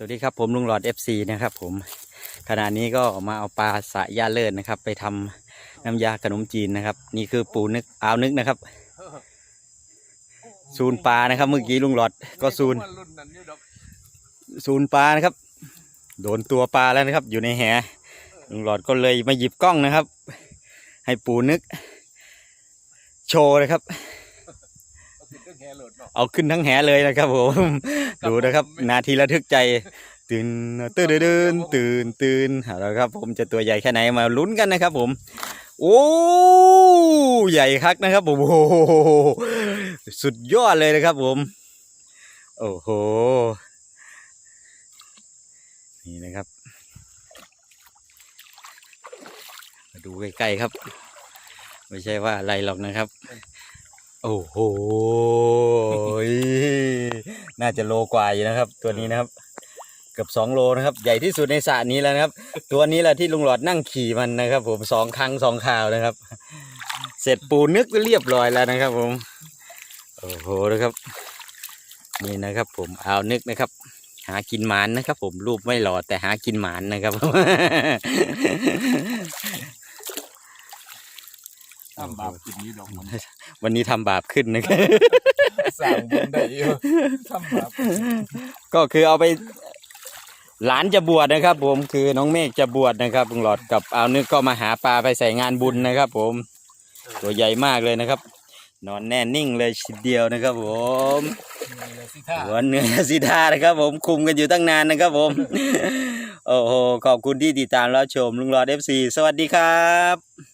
สวัสดีครับผมลุงหลอด FC นะครับผมขณะนี้ก็มาเอาปลาสะยาเลิศนะครับ ไปทำน้ำยาขนมจีนนะครับ นี่คือปูนึกอาวนึกนะครับ ซูนปลานะครับ เมื่อกี้ลุงหลอดก็ซูนซูนปลานะครับ โดนตัวปลาแล้วนะครับ อยู่ในแหลุงหลอดก็เลยมาหยิบกล้องนะครับ ให้ปูนึก โชว์นะครับ เอาขึ้นเครื่อ งแฮโหลดเนาะเอาขึ้นทั้งแหเลยนะครับผม ดูนะครับ นาทีระทึกใจ ตื่นตื่นตื่นตื่นตื่นเอาละครับผมจะตัวใหญ่แค่ไหนมาลุ้นกันนะครับ ผม โอ้ใหญ่คักนะครับผมโอ้โหสุดยอดเลยนะครับ ผม โอ้โหนี่นะครับมาดูใกล้ๆครับ ไม่ใช่ว่าอะไรหรอกนะครับ โอ้โห น่าจะโลกว่าอยู่นะครับ ตัวนี้นะครับเกือบสองโลนะครับ ใหญ่ที่สุดในสระนี้แล้วนะครับ ตัวนี้แหละที่ลุงหลอดนั่งขี่มันนะครับ ผมสองครั้งสองข่าวนะครับ เสร็จปูนึกเรียบร้อยแล้วนะครับ ผมโอ้โหนะครับ นี่นะครับ ผมเอานึกนะครับ หากินหมานนะครับ ผมรูปไม่หล่อแต่หากินหมานนะครับ ทำบาปกินนี้ดอกมันวันนี้ทำบาปขึ้นนะครับสร้างบุญได้อยู่ทำบาปก็คือเอาไปหลานจะบวชนะครับ ผมคือน้องเมฆจะบวชนะครับลุงหลอดกับเอานึกก็มาหาปลาไปใส่งานบุญนะครับ ผมตัวใหญ่มากเลยนะครับ นอนแน่นิ่งเลยทีเดียวนะครับ ผมนี่เลยสิท่าหัวเหนือสีดานะครับ ผมคุมกันอยู่ตั้งนานนะครับ ผม โอ้โหขอบคุณที่ติดตามรับชมลุงหลอดเอฟซีสวัสดีครับ